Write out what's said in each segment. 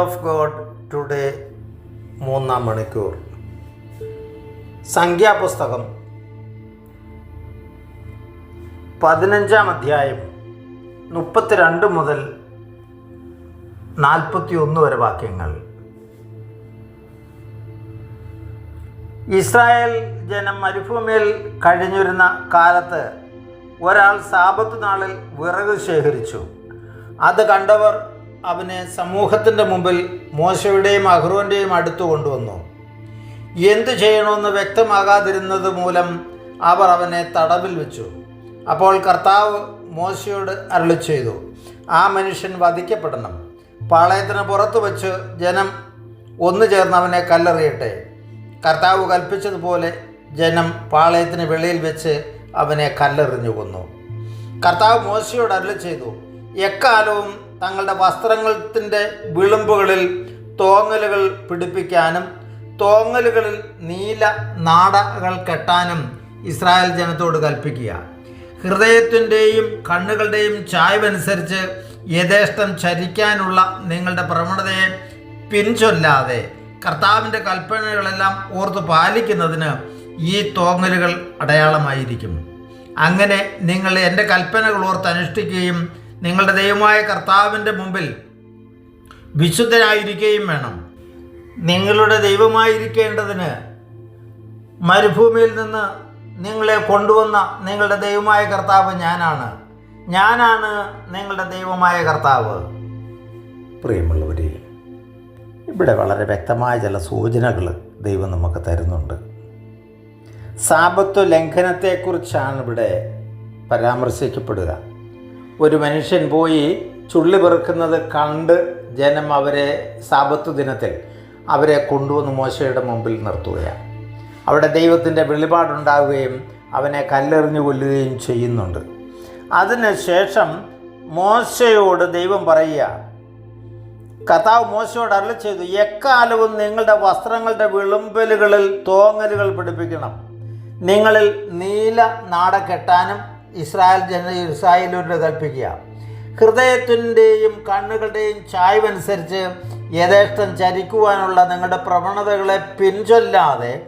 Of God today മൂന്നാം മണിക്കൂർ. സംഖ്യാപുസ്തകം. പതിനഞ്ചാം അധ്യായം മുപ്പത്തിരണ്ട് മുതൽ നാൽപ്പത്തി ഒന്ന് വരെ വാക്യങ്ങൾ. ഇസ്രായേൽ ജനം മരുഭൂമിയിൽ കഴിഞ്ഞിരുന്ന കാലത്ത് ഒരാൾ സാപത്ത് നാളിൽ വിറക് ശേഖരിച്ചു. അത് കണ്ടവർ അവനെ സമൂഹത്തിന്റെ മുമ്പിൽ മോശയുടെയും അഹ്റോന്റെയും അടുത്ത് കൊണ്ടുവന്നു. എന്തു ചെയ്യണമെന്ന് വ്യക്തമാകാതിരുന്നത് മൂലം അവർ അവനെ തടവിൽ വെച്ചു. അപ്പോൾ കർത്താവ് മോശയോട് അരളി ചെയ്തു ആ മനുഷ്യൻ വധിക്കപ്പെടണം. പാളയത്തിന് പുറത്തു വച്ച് ജനം ഒന്നു ചേർന്ന് അവനെ കല്ലെറിയട്ടെ. കർത്താവ് കൽപ്പിച്ചതുപോലെ ജനം പാളയത്തിന് വെളിയിൽ വെച്ച് അവനെ കല്ലെറിഞ്ഞു കൊന്നു. കർത്താവ് മോശയോട് അരളി ചെയ്തു എക്കാലവും തങ്ങളുടെ വസ്ത്രത്തിന്റെ വിളുമ്പുകളിൽ തോങ്ങലുകൾ പിടിപ്പിക്കാനും തോങ്ങലുകളിൽ നീല നാടകൾ കെട്ടാനും ഇസ്രായേൽ ജനത്തോട് കൽപ്പിക്കുക. ഹൃദയത്തിന്റെയും കണ്ണുകളുടെയും ചായ്വനുസരിച്ച് യഥേഷ്ടം ചരിക്കാനുള്ള നിങ്ങളുടെ പ്രവണതയെ പിൻചൊല്ലാതെ കർത്താവിന്റെ കൽപ്പനകളെല്ലാം ഓർത്ത് പാലിക്കുന്നതിന് ഈ തോങ്ങലുകൾ അടയാളമായിരിക്കും. അങ്ങനെ നിങ്ങൾ എന്റെ കൽപ്പനകൾ ഓർത്ത് അനുഷ്ഠിക്കുകയും നിങ്ങളുടെ ദൈവമായ കർത്താവിന്റെ മുമ്പിൽ വിശുദ്ധരായിരിക്കുകയും വേണം. നിങ്ങളുടെ ദൈവമായിരിക്കേണ്ടതിന് മരുഭൂമിയിൽ നിന്ന് നിങ്ങളെ കൊണ്ടുവന്ന നിങ്ങളുടെ ദൈവമായ കർത്താവ് ഞാനാണ്. ഞാനാണ് നിങ്ങളുടെ ദൈവമായ കർത്താവ്. പ്രിയമുള്ളവരെ ഇവിടെ വളരെ വ്യക്തമായ ചില സൂചനകൾ ദൈവം നമുക്ക് തരുന്നുണ്ട്. സാപത്വ ലംഘനത്തെക്കുറിച്ചാണ് ഇവിടെ പരാമർശിക്കപ്പെടുക. ഒരു മനുഷ്യൻ പോയി ചുള്ളി പെറുക്കുന്നത് കണ്ട് ജനം അവരെ സാപത്വ ദിനത്തിൽ അവരെ കൊണ്ടുവന്ന് മോശയുടെ മുമ്പിൽ നിർത്തുകയാണ്. അവിടെ ദൈവത്തിന്റെ വെളിപാടുണ്ടാവുകയും അവനെ കല്ലെറിഞ്ഞു കൊല്ലുകയും ചെയ്യുന്നുണ്ട്. അതിനുശേഷം മോശയോട് ദൈവം പറയുക കർത്താവ് മോശയോട് അരളി ചെയ്തു എക്കാലവും നിങ്ങളുടെ വസ്ത്രങ്ങളുടെ വിളുമ്പലുകളിൽ തോങ്ങലുകൾ പിടിപ്പിക്കണം. നിങ്ങളിൽ നീല നാട കെട്ടാനും ഇസ്രായേൽ ജന ഇസ്രായേലിനോട് കൽപ്പിക്കുക. ഹൃദയത്തിന്റെയും കണ്ണുകളുടെയും ചായ്വനുസരിച്ച് യഥേഷ്ടം ചരിക്കുവാനുള്ള നിങ്ങളുടെ പ്രവണതകളെ പിൻചൊല്ലാതെ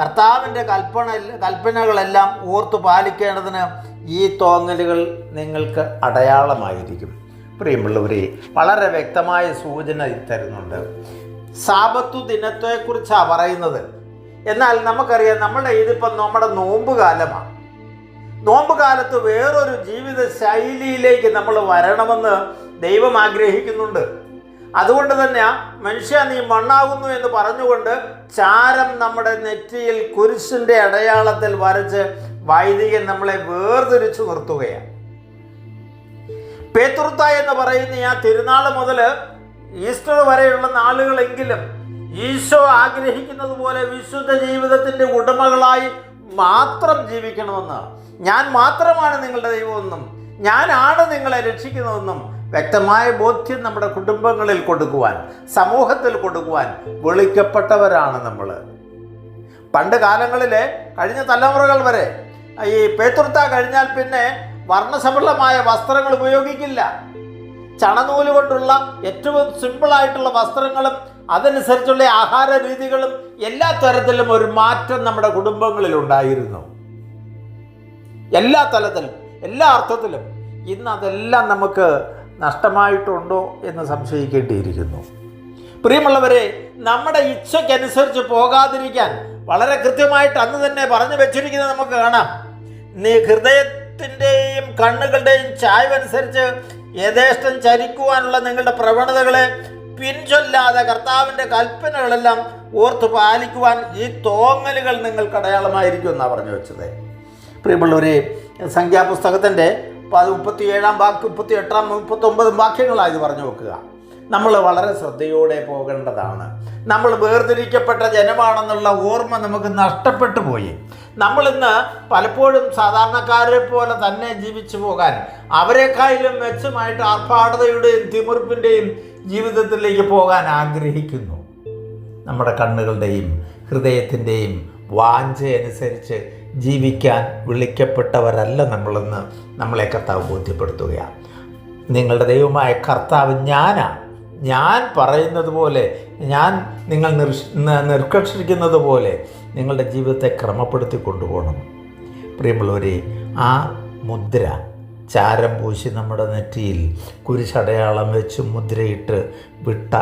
കർത്താവിന്റെ കൽപ്പന കൽപ്പനകളെല്ലാം ഓർത്തു പാലിക്കേണ്ടതിന് ഈ തോന്നലുകൾ നിങ്ങൾക്ക് അടയാളമായിരിക്കും. പ്രിയമുള്ളവരെ വളരെ വ്യക്തമായ സൂചന തരുന്നുണ്ട്. സാപത്തു ദിനത്തെക്കുറിച്ചാണ് പറയുന്നത്. എന്നാൽ നമുക്കറിയാം നമ്മുടെ ഇതിപ്പം നമ്മുടെ നോമ്പ് കാലമാണ് നോമ്പ് കാലത്ത് വേറൊരു ജീവിത ശൈലിയിലേക്ക് നമ്മൾ വരണമെന്ന് ദൈവം ആഗ്രഹിക്കുന്നുണ്ട്. അതുകൊണ്ട് തന്നെ മനുഷ്യ നീ മണ്ണാകുന്നു എന്ന് പറഞ്ഞുകൊണ്ട് ചാരം നമ്മുടെ നെറ്റിയിൽ കുരിശിന്റെ അടയാളത്തിൽ വരച്ച് വൈദികൻ നമ്മളെ വേർതിരിച്ചു നിർത്തുകയാണ്. പേത്തുർത്ത എന്ന് പറയുന്ന ആ തിരുനാൾ മുതൽ ഈസ്റ്റർ വരെയുള്ള നാളുകളെങ്കിലും ഈശോ ആഗ്രഹിക്കുന്നത് പോലെ വിശുദ്ധ ജീവിതത്തിന്റെ ഉടമകളായി മാത്രം ജീവിക്കണമെന്ന് ഞാൻ മാത്രമാണ് നിങ്ങളുടെ ദൈവമെന്നും ഞാനാണ് നിങ്ങളെ രക്ഷിക്കുന്നതെന്നും വ്യക്തമായ ബോധ്യം നമ്മുടെ കുടുംബങ്ങളിൽ കൊടുക്കുവാൻ സമൂഹത്തിൽ കൊടുക്കുവാൻ വിളിക്കപ്പെട്ടവരാണ് നമ്മൾ പണ്ട് കാലങ്ങളിൽ കഴിഞ്ഞ തലമുറകൾ വരെ ഈ പേത്തുർത്ത കഴിഞ്ഞാൽ പിന്നെ വർണസഫലമായ വസ്ത്രങ്ങൾ ഉപയോഗിക്കില്ല. ചണനൂൽ കൊണ്ടുള്ള ഏറ്റവും സിമ്പിളായിട്ടുള്ള വസ്ത്രങ്ങളും അതനുസരിച്ചുള്ള ആഹാര രീതികളും എല്ലാ തരത്തിലും ഒരു മാറ്റം നമ്മുടെ കുടുംബങ്ങളിൽ ഉണ്ടായിരുന്നു. എല്ലാ തലത്തിലും എല്ലാ അർത്ഥത്തിലും ഇന്ന് അതെല്ലാം നമുക്ക് നഷ്ടമായിട്ടുണ്ടോ എന്ന് സംശയിക്കേണ്ടിയിരിക്കുന്നു. പ്രിയമുള്ളവരെ നമ്മുടെ ഇച്ഛയ്ക്കനുസരിച്ച് പോകാതിരിക്കാൻ വളരെ കൃത്യമായിട്ട് അന്ന് തന്നെ പറഞ്ഞു വെച്ചിരിക്കുന്നത് നമുക്ക് കാണാം. നീ ഹൃദയത്തിന്റെയും കണ്ണുകളുടെയും ചായ്വനുസരിച്ച് യഥേഷ്ടം ചരിക്കുവാനുള്ള നിങ്ങളുടെ പ്രവണതകളെ പിൻചൊല്ലാതെ കർത്താവിന്റെ കൽപ്പനകളെല്ലാം ഓർത്ത് പാലിക്കുവാൻ ഈ തോന്നലുകൾ നിങ്ങൾക്ക് അടയാളമായിരിക്കും എന്നാണ് പറഞ്ഞു വെച്ചത്. പ്രിയമുള്ളവരെ സംഖ്യാപുസ്തകത്തിന്റെ മുപ്പത്തി ഏഴാം വാക്ക് മുപ്പത്തി എട്ടാം മുപ്പത്തൊമ്പതും വാക്യങ്ങളാണ് ഇത് പറഞ്ഞു വെക്കുക നമ്മൾ വളരെ ശ്രദ്ധയോടെ പോകേണ്ടതാണ്. നമ്മൾ വേർതിരിക്കപ്പെട്ട ജനമാണെന്നുള്ള ഓർമ്മ നമുക്ക് നഷ്ടപ്പെട്ടു പോയി. നമ്മളിന്ന് പലപ്പോഴും സാധാരണക്കാരെ പോലെ തന്നെ ജീവിച്ചു പോകാൻ അവരെക്കാളും മെച്ചമായിട്ട് ആർഭാടതയുടെയും തിമിർപ്പിന്റെയും ജീവിതത്തിലേക്ക് പോകാൻ ആഗ്രഹിക്കുന്നു. നമ്മുടെ കണ്ണുകളുടെയും ഹൃദയത്തിന്റെയും വാഞ്ച അനുസരിച്ച് ജീവിക്കാൻ വിളിക്കപ്പെട്ടവരല്ല നമ്മളെന്ന് നമ്മളെ കർത്താവ് ബോധ്യപ്പെടുത്തുകയാണ്. നിങ്ങളുടെ ദൈവമായ കർത്താവ് ഞാനാണ് ഞാൻ പറയുന്നത് പോലെ ഞാൻ നിങ്ങൾ നിർക്കർഷിക്കുന്നത് പോലെ നിങ്ങളുടെ ജീവിതത്തെ ക്രമപ്പെടുത്തി കൊണ്ടുപോകണം. പ്രിയമുള്ളവരെ ആ മുദ്ര ചാരം പൂശി നമ്മുടെ നെറ്റിയിൽ കുരിശടയാളം വെച്ച് മുദ്രയിട്ട് വിട്ട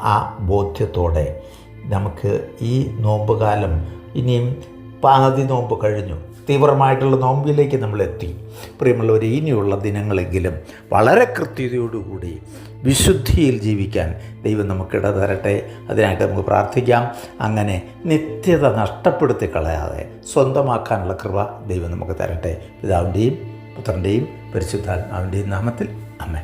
ആ ബോധ്യത്തോടെ നമുക്ക് ഈ നോമ്പുകാലം ഇനിയും പാതി നോമ്പ് കഴിഞ്ഞു. തീവ്രമായിട്ടുള്ള നോമ്പിലേക്ക് നമ്മൾ എത്തി പ്രിയമുള്ളവർ ഇനിയുള്ള ദിനങ്ങളെങ്കിലും വളരെ കൃത്യതയോടുകൂടി വിശുദ്ധിയിൽ ജീവിക്കാൻ ദൈവം നമുക്ക് ഇട അതിനായിട്ട് നമുക്ക് പ്രാർത്ഥിക്കാം. അങ്ങനെ നിത്യത നഷ്ടപ്പെടുത്തി കളയാതെ സ്വന്തമാക്കാനുള്ള കൃപ ദൈവം നമുക്ക് തരട്ടെ. പിതാവിന്റെയും പുത്രന്റെയും പരിശുദ്ധാത്മാവിന്റെയും നാമത്തിൽ. അമ്മേ